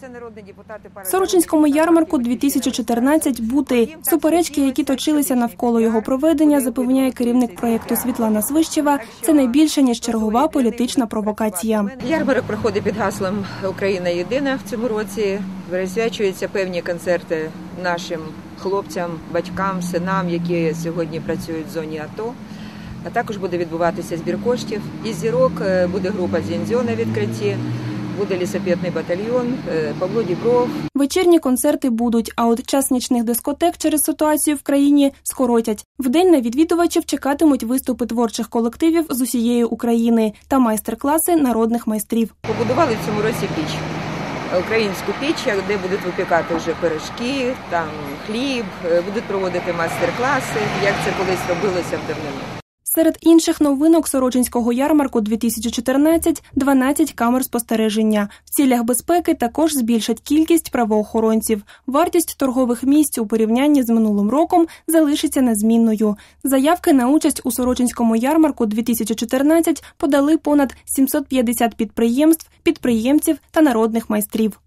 Це народні депутати Сорочинському ярмарку 2014 бути суперечки, які точилися навколо його проведення, запевняє керівник проєкту Світлана Свищева. Це не більше ніж чергова політична провокація. Ярмарок проходить під гаслом Україна єдина в цьому році. Присвячуються певні концерти нашим хлопцям, батькам, синам, які сьогодні працюють в зоні АТО. А також буде відбуватися збір коштів. Із зірок е, буде група Зінзьо на відкритті, буде лісопетний батальйон, е, Павло Дібров, Вечірні концерти будуть, а от час нічних дискотек через ситуацію в країні скоротять. Вдень на відвідувачів чекатимуть виступи творчих колективів з усієї України та майстер-класи народних майстрів. Побудували в цьому році піч. Українську піч, де будуть випікати вже пирожки, там хліб, е, будуть проводити майстер-класи, як це колись робилося в давнину. Серед інших новинок Сорочинського ярмарку 2014 – 12 камер спостереження. В цілях безпеки також збільшать кількість правоохоронців. Вартість торгових місць у порівнянні з минулим роком залишиться незмінною. Заявки на участь у Сорочинському ярмарку 2014 подали понад 750 підприємств, підприємців та народних майстрів.